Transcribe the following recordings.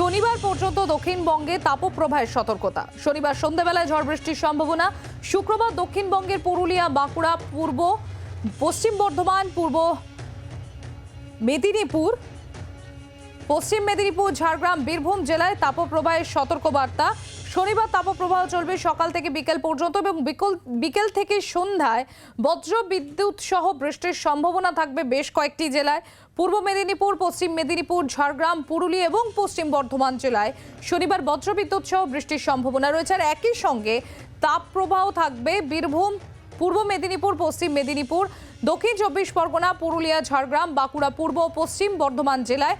শনিবার পর্যন্ত দক্ষিণবঙ্গে তাপপ্রবাহের সতর্কতা। শনিবার সন্ধ্যাবেলায় ঝড় বৃষ্টির সম্ভাবনা। শুক্রবার দক্ষিণবঙ্গের পুরুলিয়া, বাঁকুড়া, পূর্ব, পশ্চিম বর্ধমান, পূর্ব মেদিনীপুর পশ্চিম মেদিনীপুর, ঝাড়গ্রাম, বীরভূম জেলায় তাপপ্রবাহের সতর্কবার্তা। শনিবার তাপপ্রবাহ চলবে সকাল থেকে বিকেল পর্যন্ত এবং বিকেল বিকেল থেকে সন্ধ্যায় বজ্র বিদ্যুৎ সহ বৃষ্টির সম্ভাবনা থাকবে বেশ কয়েকটি জেলায়। পূর্ব মেদিনীপুর, পশ্চিম মেদিনীপুর, ঝাড়গ্রাম পুরুলিয়া এবং পশ্চিম বর্ধমান জেলায় শনিবার বজ্রবিদ্যুৎ সহ বৃষ্টির সম্ভাবনা রয়েছে। আর একই সঙ্গে তাপপ্রবাহ থাকবে বীরভূম পূর্ব মেদিনীপুর, পশ্চিম মেদিনীপুর, দক্ষিণ চব্বিশ পরগনা, পুরুলিয়া, ঝাড়গ্রাম, বাঁকুড়া, পূর্ব পশ্চিম বর্ধমান জেলায়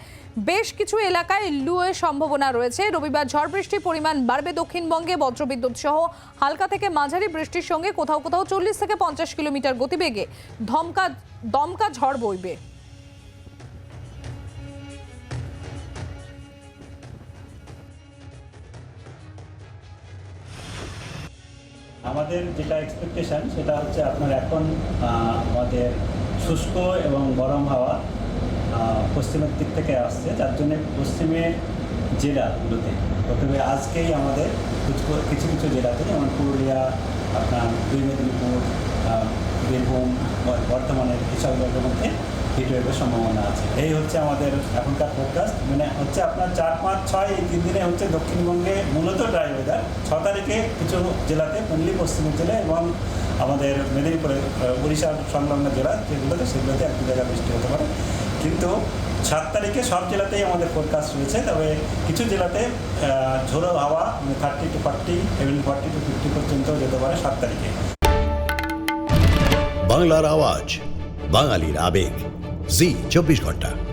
বেশ কিছু এলাকায় লুয়ের সম্ভাবনা রয়েছে। রবিবার ঝড় বৃষ্টির পরিমাণ বাড়বে দক্ষিণবঙ্গে, বজ্রবিদ্যুৎ সহ হালকা থেকে মাঝারি বৃষ্টির সঙ্গে কোথাও কোথাও চল্লিশ থেকে পঞ্চাশ কিলোমিটার গতিবেগে ধমকা, দমকা ঝড় বইবে। আমাদের যেটা এক্সপেকটেশন সেটা হচ্ছে আপনার এখন আমাদের শুষ্ক এবং গরম হাওয়া পশ্চিমের দিক থেকে আসছে। যার জন্য পশ্চিমে জেলাগুলোতে প্রথমে আজকেই আমাদের কিছু কিছু জেলাতে, যেমন পুরুলিয়া, আপনার দুই মেদিনীপুর বীরভূম, বর্ধমানের জায়গার মধ্যে হিটওয়েভের সম্ভাবনা আছে। এই হচ্ছে আমাদের এখনকার ফোরকাস্ট মানে হচ্ছে আপনার চার পাঁচ ছয় এই তিন দিনে হচ্ছে দক্ষিণবঙ্গে মূলত ড্রাই ওয়েদার ছ তারিখে কিছু জেলাতে পল্লী পশ্চিমের জেলা এবং আমাদের মেদিনীপুরে উড়িষ্যার সংলগ্ন জেলা যেগুলোতে সেগুলোতে এক দু জায়গায় বৃষ্টি হতে পারে। কিন্তু সাত তারিখে সব জেলাতেই আমাদের ফোরকাস্ট রয়েছে। তবে কিছু জেলাতে ঝোড়ো হাওয়া thirty to forty even forty to fifty পর্যন্ত যেতে পারে সাত তারিখে। বাংলার আওয়াজ, বাঙালির আবেগ। জি চব্বিশ ঘণ্টা।